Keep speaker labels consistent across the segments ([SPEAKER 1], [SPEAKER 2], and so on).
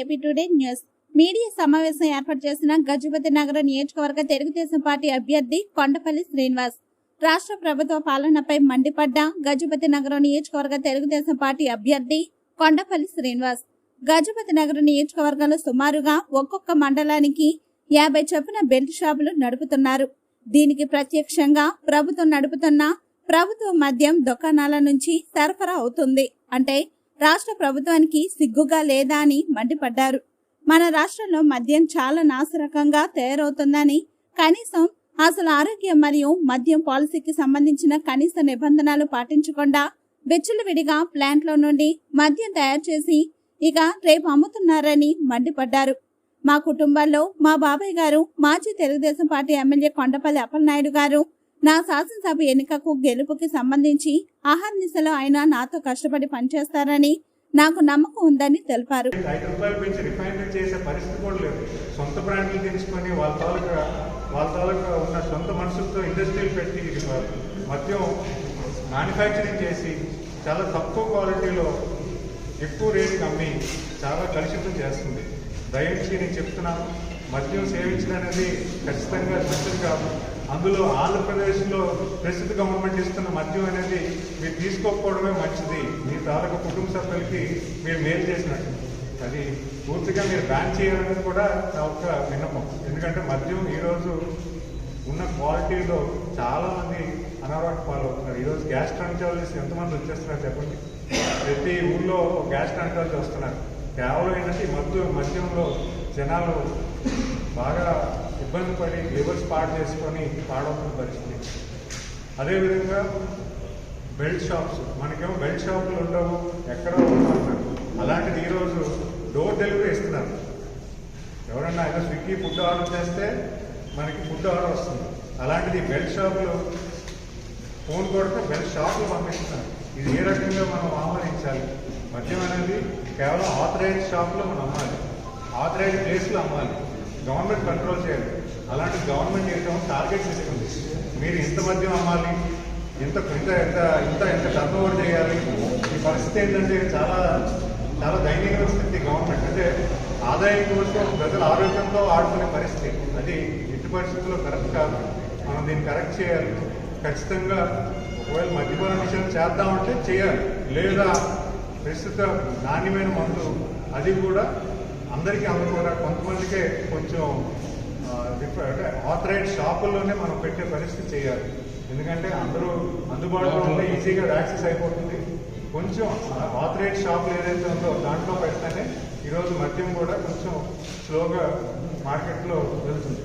[SPEAKER 1] AP today news. Media సమావేశం ఏర్పాటు చేసిన గజపతి నగర నియోజకవర్గ తెలుగుదేశం పార్టీ అభ్యర్థి కొండపల్లి శ్రీనివాస్. రాష్ట్ర ప్రభుత్వ పాలనపై మండిపడ్డ గజపతి నగర నియోజకవర్గ తెలుగుదేశం పార్టీ అభ్యర్థి కొండపల్లి శ్రీనివాస్. గజపతి నగరం నియోజకవర్గంలో సుమారుగా ఒక్కొక్క మండలానికి యాభై చొప్పున బెల్ట్ షాపులు నడుపుతున్నారు. దీనికి ప్రత్యక్షంగా ప్రభుత్వం నడుపుతున్న ప్రభుత్వ మద్యం దుకాణాల నుంచి సరఫరా అవుతుంది. అంటే రాష్ట్ర ప్రభుత్వానికి సిగ్గుగా లేదా అని మండిపడ్డారు. మన రాష్ట్రంలో మద్యం చాలా నాశరకంగా తయారవుతుందని కనీసం అసలు ఆరోగ్యం మరియు మద్యం పాలసీకి సంబంధించిన కనీస నిబంధనలు పాటించకుండా విడిగా ప్లాంట్లో నుండి మద్యం తయారు చేసి ఇక రేపు అమ్ముతున్నారని మండిపడ్డారు. మా కుటుంబాల్లో మా బాబాయ్ గారు మాజీ తెలుగుదేశం పార్టీ ఎమ్మెల్యే కొండపల్లి అప్పలనాయుడు గారు నా శాసనసభ ఎన్నికకు గెలుపుకి సంబంధించి ఆహార్నిశలో ఆయన నాతో కష్టపడి పనిచేస్తారని నాకు నమ్మకం ఉందని తెలిపారు.
[SPEAKER 2] ఐదు చేసే పరిస్థితి కూడా లేదు. సొంత బ్రాండ్లు తెచ్చుకొని వాళ్ళ తాలూకా వాళ్ళ తాలూకా ఉన్న సొంత మనుషులతో ఇండస్ట్రీలు పెట్టి మద్యం మ్యానుఫ్యాక్చరింగ్ చేసి చాలా తక్కువ క్వాలిటీలో ఎక్కువ రేటుకి అమ్మి చాలా కలుషితం చేస్తుంది. దయచేసి నేను చెప్తున్నాను మద్యం సేవించడం అనేది ఖచ్చితంగా మంచిది కాదు. అందులో ఆంధ్రప్రదేశ్లో ప్రస్తుత గవర్నమెంట్ ఇస్తున్న మద్యం అనేది మీరు తీసుకోకపోవడమే మంచిది. మీ తాలూకు కుటుంబ సభ్యులకి మీరు మేలు చేసినట్టు. అది పూర్తిగా మీరు బ్యాన్ చేయాలనేది కూడా నా ఒక విన్నపం. ఎందుకంటే మద్యం ఈరోజు ఉన్న క్వాలిటీలో చాలామంది అనారోగ్య పాలవుతున్నారు. ఈరోజు గ్యాస్ ట్రాన్చాలజీస్ ఎంతమంది వచ్చేస్తున్నారు చెప్పండి? ప్రతి ఊళ్ళో గ్యాస్ ట్రాన్చాలజీ వస్తున్నారు. కేవలం ఏంటంటే మధ్య మధ్యంలో మద్యంలో జనాలు బాగా ఇబ్బంది పడి లివర్స్ పాడు చేసుకొని పాడవుతున్న పరిస్థితి. అదేవిధంగా బెల్ట్ షాప్స్ మనకేమో బెల్ట్ షాపులు ఉండవు ఎక్కడో ఉండవు అలాంటిది ఈరోజు డోర్ డెలివరీ ఇస్తున్నారు. ఎవరన్నా ఏదో స్విగ్గీ ఫుడ్ ఆర్డర్ చేస్తే మనకి ఫుడ్ ఆర్డర్ వస్తుంది. అలాంటిది బెల్ట్ షాపులు ఫోన్ కొడితే బెల్ట్ షాపులు పంపిస్తున్నారు. ఇది ఏ రకంగా మనం ఆమరించాలి మద్యం అనేది కేవలం ఆథరైజ్ షాప్లో మనం అమ్మాలి. ఆథరైజ్ ప్లేస్లో అమ్మాలి. గవర్నమెంట్ కంట్రోల్ చేయాలి. అలాంటి గవర్నమెంట్ చేయటం టార్గెట్ ఇస్తుంది మీరు ఇంత మద్యం అమ్మాలి ఇంత ఇంత ఎంత ఇంత ఎంత టర్న్ ఓవర్ చేయాలి. ఈ పరిస్థితి ఏంటంటే చాలా చాలా దయనీయమైన స్థితి గవర్నమెంట్. అంటే ఆదాయం కోసం ప్రజల ఆరోగ్యంతో ఆడుకునే పరిస్థితి. అది ఎట్టి పరిస్థితుల్లో కరెక్ట్ కాదు. మనం దీన్ని కరెక్ట్ చేయాలి. ఖచ్చితంగా ఒకవేళ మద్యపాన విషయం చేద్దామంటే చేయాలి. లేదా ప్రస్తుత నాణ్యమైన మందు అది కూడా అందరికీ అందకుండా కొంతమందికే కొంచెం అంటే ఆథరైజ్ షాపుల్లోనే మనం పెట్టే పరిస్థితి చేయాలి. ఎందుకంటే అందరూ అందుబాటులో ఉంటే ఈజీగా యాక్సెస్ అయిపోతుంది. కొంచెం ఆథరైజ్ షాపులు ఏదైతే ఉందో దాంట్లో పెడితేనే ఈరోజు మద్యం కూడా కొంచెం స్లోగా మార్కెట్లో వెళ్తుంది.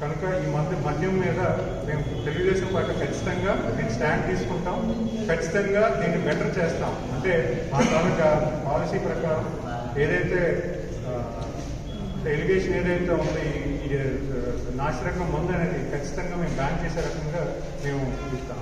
[SPEAKER 2] కనుక ఈ మధ్య మద్యం మీద మేము తెలుగుదేశం పార్టీ ఖచ్చితంగా దీన్ని స్టాండ్ తీసుకుంటాం. ఖచ్చితంగా దీన్ని బెటర్ చేస్తాం. అంటే మా తాలూకా పాలసీ ప్రకారం ఏదైతే ఎలిగేషన్ ఏదైతే ఉందో ఈ ఈ, మందు అనేది ఖచ్చితంగా మేము బ్యాన్ చేసే రకంగా మేము ఇస్తాం